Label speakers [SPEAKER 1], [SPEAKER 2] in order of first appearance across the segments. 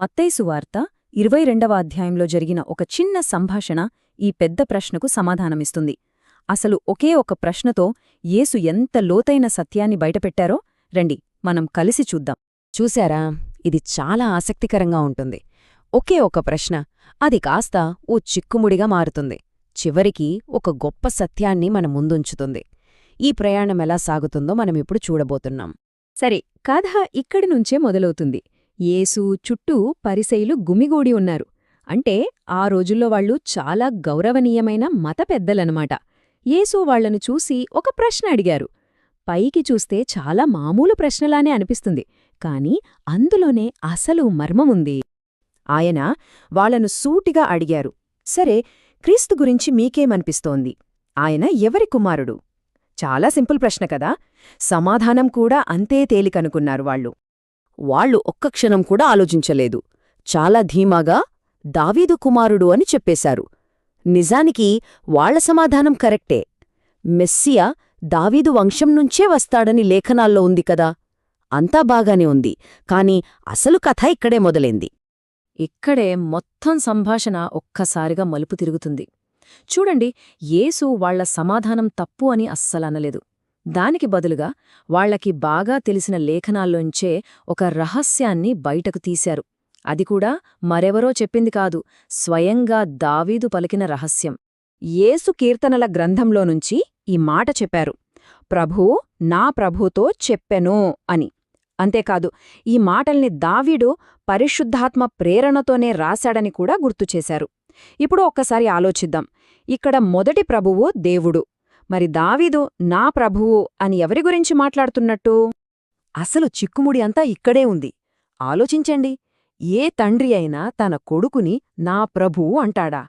[SPEAKER 1] మత్తైసు వార్త ఇరవై రెండవ అధ్యాయంలో జరిగిన ఒక చిన్న సంభాషణ ఈ పెద్ద ప్రశ్నకు సమాధానమిస్తుంది. అసలు ఒకే ఒక ప్రశ్నతో యేసు ఎంత లోతైన సత్యాన్ని బయటపెట్టారో రండి మనం కలిసి చూద్దాం.
[SPEAKER 2] చూశారా? ఇది చాలా ఆసక్తికరంగా ఉంటుంది. ఒకే ఒక ప్రశ్న అది కాస్త ఓ చిక్కుముడిగా మారుతుంది. చివరికి ఒక గొప్ప సత్యాన్ని మన ముందుంచుతుంది. ఈ ప్రయాణం ఎలా సాగుతుందో మనమిప్పుడు చూడబోతున్నాం.
[SPEAKER 1] సరే కథ ఇక్కడి నుంచే మొదలవుతుంది. యేసు చుట్టూ పరిసైలు గుమిగూడి ఉన్నారు. అంటే ఆ రోజుల్లో వాళ్ళు చాలా గౌరవనీయమైన మత పెద్దలనమాట. యేసు వాళ్ళను చూసి ఒక ప్రశ్న అడిగారు. పైకి చూస్తే చాలా మామూలు ప్రశ్నలానే అనిపిస్తుంది. కాని అందులోనే అసలు మర్మముంది
[SPEAKER 2] ఆయన వాళ్ళను సూటిగా అడిగారు. సరే క్రీస్తు గురించి మీకేమనిపిస్తోంది? ఆయన ఎవరి కుమారుడు? చాలా సింపుల్ ప్రశ్న కదా. సమాధానం కూడా అంతే తేలికనుకున్నారు వాళ్ళు. వాళ్ళు ఒక్క క్షణం కూడా ఆలోచించలేదు. చాలా ధీమాగా దావీదు కుమారుడు అని చెప్పేశారు. నిజానికి వాళ్ళ సమాధానం కరెక్టే. మెస్సియా దావీదు వంశం నుంచే వస్తాడని లేఖనాల్లో ఉంది కదా. అంతా బాగానే ఉంది. కాని అసలు కథ ఇక్కడే మొదలైంది.
[SPEAKER 1] ఇక్కడే మొత్తం సంభాషణ ఒక్కసారిగా మలుపు తిరుగుతుంది. చూడండి యేసు వాళ్ళ సమాధానం తప్పు అని అస్సలనలేదు. దానికి బదులుగా వాళ్ళకి బాగా తెలిసిన లేఖనాల్లోంచే ఒక రహస్యాన్ని బయటకు తీశారు. అది కూడా మరెవరో చెప్పింది కాదు స్వయంగా దావీదు పలికిన రహస్యం. యేసు కీర్తనల గ్రంథంలో నుంచి ఈ మాట చెప్పారు. ప్రభూ నా ప్రభుతో చెప్పెను అని. అంతేకాదు ఈ మాటల్ని దావీడు పరిశుద్ధాత్మ ప్రేరణతోనే రాశాడని కూడా గుర్తుచేశారు ఇప్పుడు ఒక్కసారి ఆలోచిద్దాం. ఇక్కడ మొదటి ప్రభువు దేవుడు. మరి దావీదు నా ప్రభువు అని ఎవరి గురించి మాట్లాడుతున్నట్టు?
[SPEAKER 2] అసలు చిక్కుముడి అంతా ఇక్కడే ఉంది. ఆలోచించండి ఏ తండ్రి అయినా తన కొడుకుని నా ప్రభువు అంటాడా?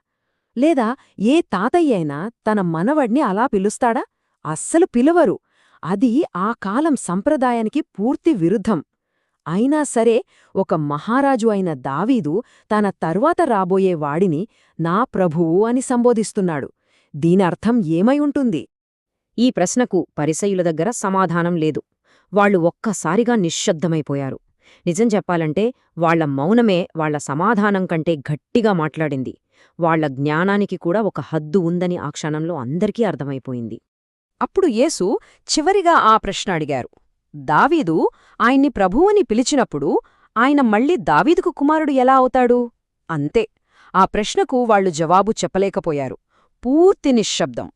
[SPEAKER 2] లేదా ఏ తాతయ్య అయినా తన మనవడ్ని అలా పిలుస్తాడా? అస్సలు పిలవరు. అది ఆ కాలం సంప్రదాయానికి పూర్తి విరుద్ధం. అయినా సరే ఒక మహారాజు అయిన దావీదు తన తర్వాత రాబోయే వాడిని నా ప్రభువు అని సంబోధిస్తున్నాడు. దీనర్థం ఏమై ఉంటుంది? ఈ ప్రశ్నకు పరిసయుల దగ్గర సమాధానం లేదు. వాళ్ళు ఒక్కసారిగా నిశ్శబ్దమైపోయారు. నిజం చెప్పాలంటే వాళ్ళ మౌనమే వాళ్ళ సమాధానం కంటే గట్టిగా మాట్లాడింది. వాళ్ళ జ్ఞానానికి కూడా ఒక హద్దు ఉందని ఆ క్షణంలో అందరికీ అర్థమైపోయింది. అప్పుడు యేసు చివరిగా ఆ ప్రశ్న అడిగారు. దావీదు ఆయన్ని ప్రభువని పిలిచినప్పుడు ఆయన మళ్ళీ దావీదుకు కుమారుడు ఎలా అవుతాడు? అంతే. ఆ ప్రశ్నకు వాళ్ళు జవాబు చెప్పలేకపోయారు. పూర్తి నిశ్శబ్దం.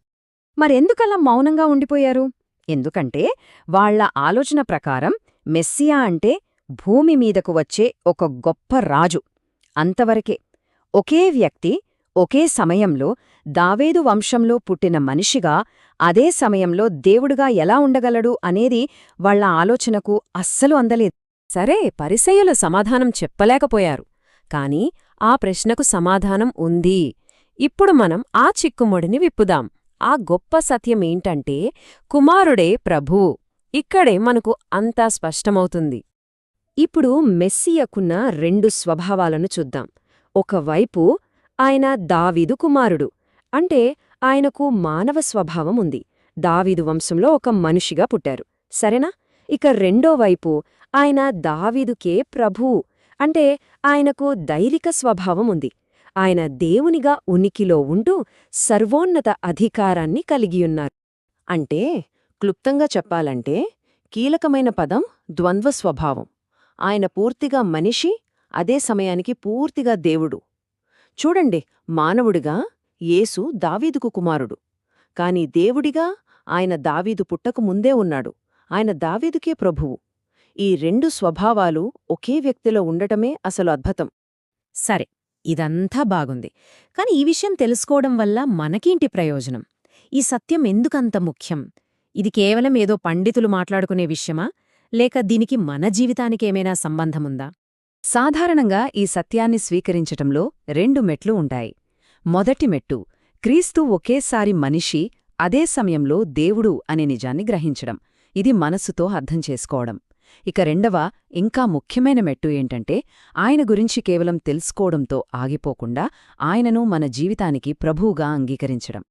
[SPEAKER 2] మరెందుకలా మౌనంగా ఉండిపోయారు? ఎందుకంటే వాళ్ళ ఆలోచన ప్రకారం మెస్సియా అంటే భూమి మీదకు వచ్చే ఒక గొప్ప రాజు. అంతవరకే ఒకే వ్యక్తి ఒకే సమయంలో దావేదు వంశంలో పుట్టిన మనిషిగా అదే సమయంలో దేవుడుగా ఎలా ఉండగలడు అనేది వాళ్ళ ఆలోచనకు అస్సలు అందలేదు. సరే పరిసయ్యుల సమాధానం చెప్పలేకపోయారు. కాని ఆ ప్రశ్నకు సమాధానం ఉంది. ఇప్పుడు మనం ఆ చిక్కుముడిని విప్పుదాం. ఆ గొప్ప సత్యమేంటంటే కుమారుడే ప్రభూ. ఇక్కడే మనకు అంతా స్పష్టమవుతుంది. ఇప్పుడు మెస్సియకున్న రెండు స్వభావాలను చూద్దాం. ఒకవైపు ఆయన దావీదు కుమారుడు. అంటే ఆయనకు మానవ స్వభావం ఉంది. దావీదు వంశంలో ఒక మనిషిగా పుట్టారు. సరేనా? ఇక రెండో వైపు ఆయన దావీదుకే ప్రభూ. అంటే ఆయనకు దైవిక స్వభావం ఉంది. ఆయన దేవునిగా ఉనికిలో ఉంటూ సర్వోన్నత అధికారాన్ని కలిగియున్నారు. అంటే క్లుప్తంగా చెప్పాలంటే కీలకమైన పదం ద్వంద్వ స్వభావం ఆయన పూర్తిగా మనిషి అదే సమయానికి పూర్తిగా దేవుడు. చూడండి మానవుడిగా యేసు దావీదుకు కుమారుడు. కాని దేవుడిగా ఆయన దావీదు పుట్టకు ముందే ఉన్నాడు. ఆయన దావీదుకే ప్రభువు. ఈ రెండు స్వభావాలు ఒకే వ్యక్తిలో ఉండటమే అసలు అద్భుతం. సరే ఇదంతా బాగుంది. కాని ఈ విషయం తెలుసుకోవడం వల్ల మనకేంటి ప్రయోజనం? ఈ సత్యం ఎందుకంత ముఖ్యం? ఇది కేవలం ఏదో పండితులు మాట్లాడుకునే విషయమా? లేక దీనికి మన జీవితానికేమైనా సంబంధముందా? సాధారణంగా ఈ సత్యాన్ని స్వీకరించటంలో రెండు మెట్లు ఉంటాయి. మొదటి మెట్టు క్రీస్తు ఒకేసారి మనిషి అదే సమయంలో దేవుడు అనే నిజాన్ని గ్రహించడం. ఇది మనస్సుతో అర్థం చేసుకోవడం. ఇక రెండవ ఇంకా ముఖ్యమైన మెట్టు ఏంటంటే ఆయన గురించి కేవలం తెలుసుకోవడంతో ఆగిపోకుండా ఆయనను మన జీవితానికి ప్రభువుగా అంగీకరించడం.